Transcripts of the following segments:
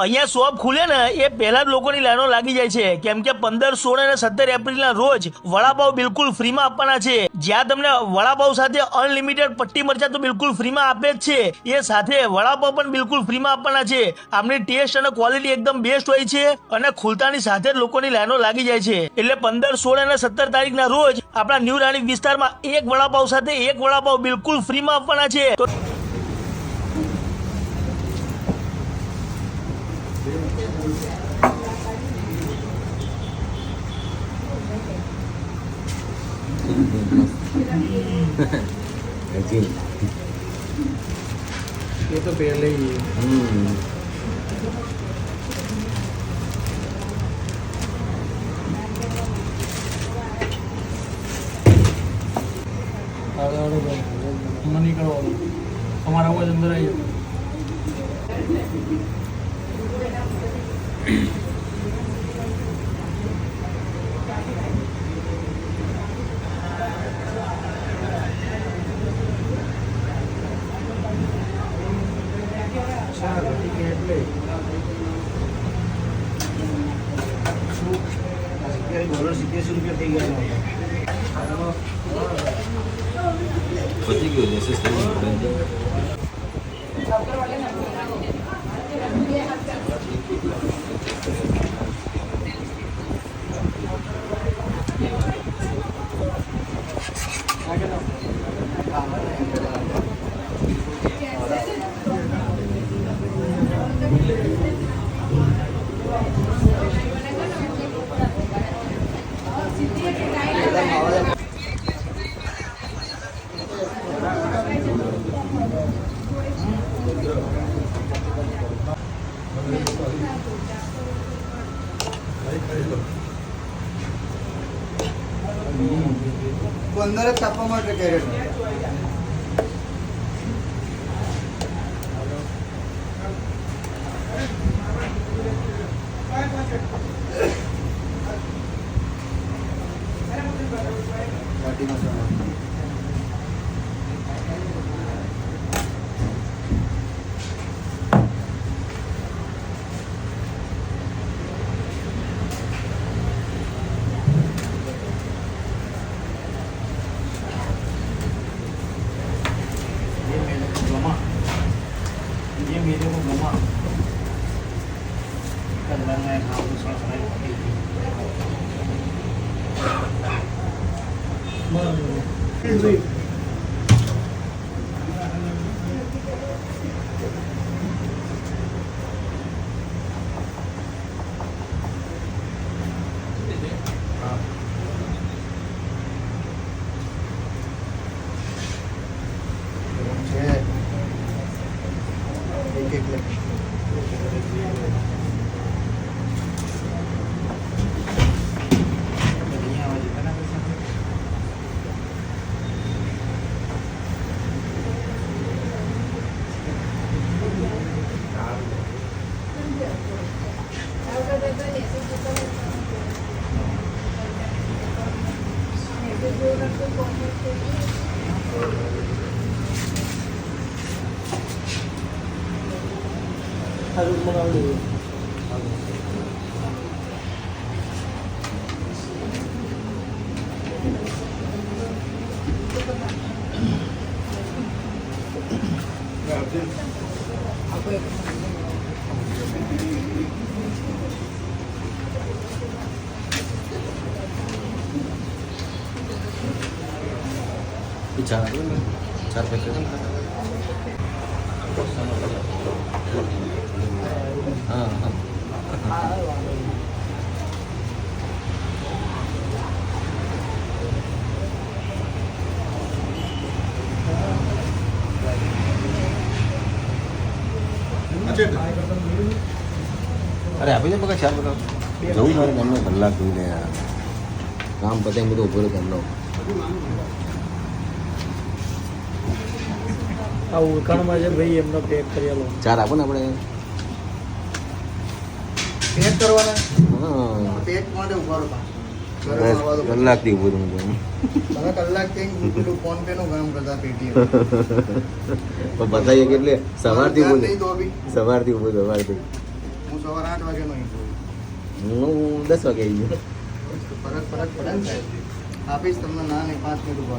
અહીંયા શોપ ખુલે ને એ પહેલા જ લોકોની લાઈનો લાગી જાય છે. કેમ કે પંદર, સોળ અને સત્તર એપ્રિલના રોજ વડાપાવ બિલકુલ ફ્રીમાં આપવાના છે. જ્યાં તમને વડાપાવ સાથે અનલિમિટેડ પટ્ટી મરચા તો બિલકુલ ફ્રીમાં આપે જ છે. એ સાથે વડાપાવ પણ બિલકુલ ફ્રીમાં આપવાના છે. આમની ટેસ્ટ અને ક્વોલિટી એકદમ બેસ્ટ હોય છે અને ખુલતાની સાથે જ લોકોની લાઈનો લાગી જાય છે. એટલે પંદર, સોળ અને સત્તર તારીખના રોજ આપણા ન્યૂ રાણી વિસ્તારમાં એક વડાપાવ સાથે એક વડાપાવ બિલકુલ ફ્રીમાં આપવાના છે. તો હજી એ તો પહેલે ही હમણાં નીકળવાનું તમારા અવાજ અંદર આવી જાય ડોલર સિત્તેરસો રૂપિયા થઈ ગયા પતી ગયું મેસેજ થઈ પંદર જ તાપવા માટે કેરેટ ઘાટી ये मेरे को गमा कल मैं खाऊं तो थोड़ा Halos mga ulo. Grabe. Ako Thank you. ચાર પેકેટ હા હા અરે આપી દે બકા ચાર બકા જવું મારે ગામનો કલાક જોઈને યાર કામ પતે બધું ઉભો રહ્યો આ ઓળખાણમાં છે ભાઈ એમનો પેક કરેલો. ચાર આપો ને આપણે. પેક કરવાના? હા. પેક માટે ઊભા રહો બસ કલાકથી ઊભો હું કલાકથી પેલું ફોન પે નું કામ કરતા પેટીએમ પણ બતાવીએ કેટલે? સવારથી ઉભું સવારથી ઊભો સવારથી. હું સવારે આઠ વાગે નો હું દસ વાગે આવી ગયો. ફરક ફરક પડે ને સાહેબ. આપીશ તમને ના નહીં પાંચ મિનિટ ઊભા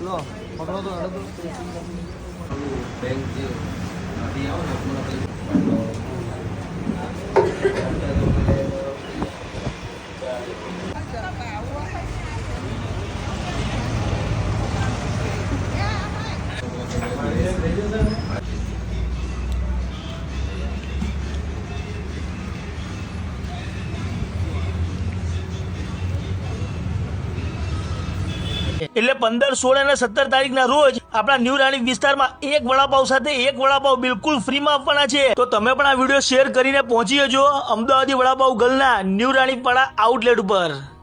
રહો બંધ તો બીજું તો એટલે પંદર, સોળ અને સત્તર તારીખના રોજ આપણા ન્યૂ રાણી વિસ્તારમાં એક વડાપાવ સાથે એક વડાપાવ બિલકુલ ફ્રીમાં આપવાના છે. તો તમે પણ આ વીડિયો શેર કરીને પહોંચી જજો અમદાવાદી વડાપાવ ગલના ન્યૂ રાણીપાડા આઉટલેટ ઉપર.